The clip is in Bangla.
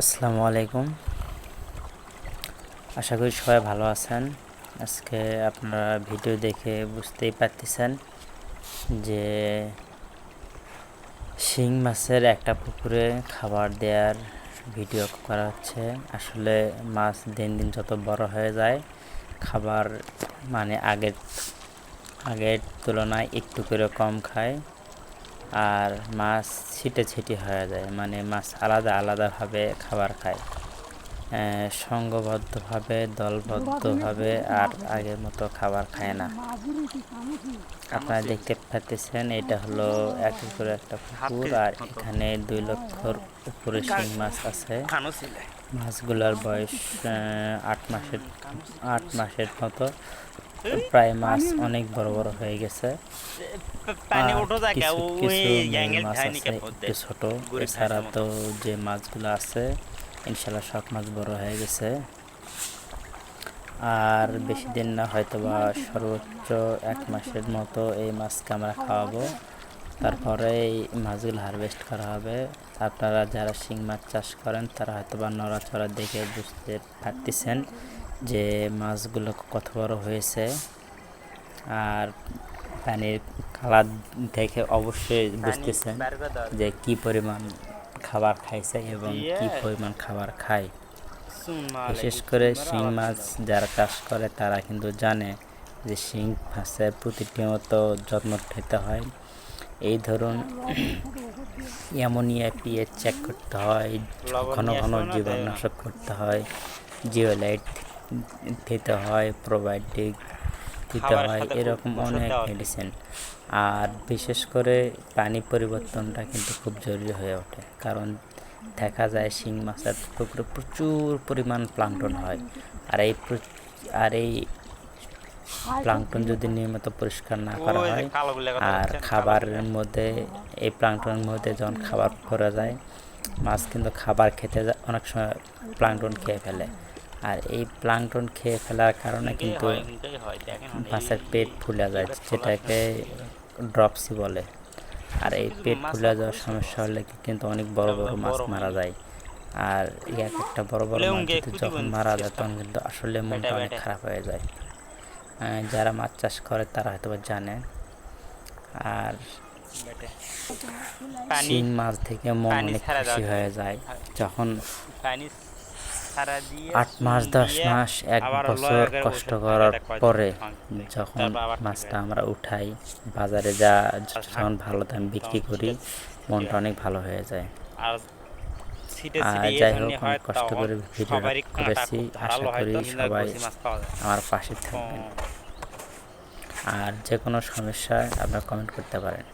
আসসালামু আলাইকুম। আশা করি সবাই ভালো আছেন। আজকে আপনারা ভিডিও দেখে বুঝতেই পারতেছেন যে শিং মাছের একটা পুকুরে খাবার দেওয়ার ভিডিও করা হচ্ছে। আসলে মাছ দিন দিন যত বড় হয়ে যায়, খাবার মানে আগের আগের তুলনায় একটু করে কম খায়। আর মাছ ছিটে ছিটি হয়ে যায়। মানে মাছ আলাদা আলাদাভাবে খাবার খায়। সংঘবদ্ধভাবে দলবদ্ধভাবে আর আগের মতো খাবার খায় না। আপনারা দেখতে পাচ্ছেন, এটা হলো এক করে একটা পুকুর আর এখানে দুই লক্ষর উপরে শিং মাছ আছে। মাছগুলোর বয়স আট মাসের আট মাসের মতো। প্রায় মাছ অনেক বড় বড় হয়ে গেছে। কিছু কিছু মাছ ঠাইনি আছে একটু ছোট এছাড়া তো যে মাছগুলো আছে ইনশাল্লাহ সব মাছ বড় হয়ে গেছে। আর বেশি দিন না হয়তো বা সর্বোচ্চ এক মাসের মতো এই মাছকে আমরা খাওয়াবো। তারপরে এই মাছগুলো হারভেস্ট করা হবে। আপনারা যারা শিং মাছ চাষ করেন তারা হয়তো বা নড়াচড়া দেখে বুঝতে পারতেছেন। যে মাছগুলো কত বড় হয়েছে। আর পানির কালার দেখে অবশ্যই বুঝতেছেন যে কি পরিমাণ খাবার খাইছে এবং কি পরিমাণ খাবার খায়। বিশেষ করে শিং মাছ যারা চাষ করে তারা কিন্তু জানে যে শিং মাছের প্রতিটি মতো যত্ন নিতে হয়। এই ধরুন অ্যামোনিয়া পিএইচ চেক করতে হয় ঘন ঘন জীবাণুনাশক করতে হয় জিওলাইট দিতে হয় প্রোবায়োটিক দিতে হয় এরকম অনেক মেডিসিন আর বিশেষ করে পানি পরিবর্তনটা কিন্তু খুব জরুরি হয়ে ওঠে। কারণ দেখা যায় শিং মাছের পুকুরে প্রচুর পরিমাণ প্লাঙ্কটন হয়। আর এই আর এই প্লাঙ্কটন যদি নিয়মিত পরিষ্কার না করা হয় আর খাবারের মধ্যে এই প্লাঙ্কটনের মধ্যে যখন খাবার করা যায় মাছ কিন্তু খাবার খেতে অনেক সময় প্লাঙ্কটন খেয়ে ফেলে। আর এই প্লাঙ্কটন খেয়ে ফেলার কারণে কিন্তু মাছের পেট ফুলে যায় যেটাকে ড্রপসি বলে। আর এই পেট ফুলে যাওয়ার সমস্যা হলে কিন্তু অনেক বড় বড় মাছ মারা যায়। আর এক একটা বড় বড় মাছ কুচি যখন মারা যায় তখন কিন্তু আসলে মনটা অনেক খারাপ হয়ে যায়। যারা মাছ চাষ করে তারা হয়তো বা জানে। আর শিং মাছ থেকে মন অনেক খুশি হয়ে যায়। যখন আট মাস দশ মাস এক বছর কষ্ট করার পরে। যখন মাছটা আমরা উঠাই বাজারে যা যখন ভালো দাম বিক্রি করি মনটা অনেক ভালো হয়ে যায় যাই হোক, অনেক কষ্ট করে কাঁটা করেছি। আশা করি সবাই। আমার পাশে থাকবেন আর যে কোনো সমস্যায় আপনারা কমেন্ট করতে পারেন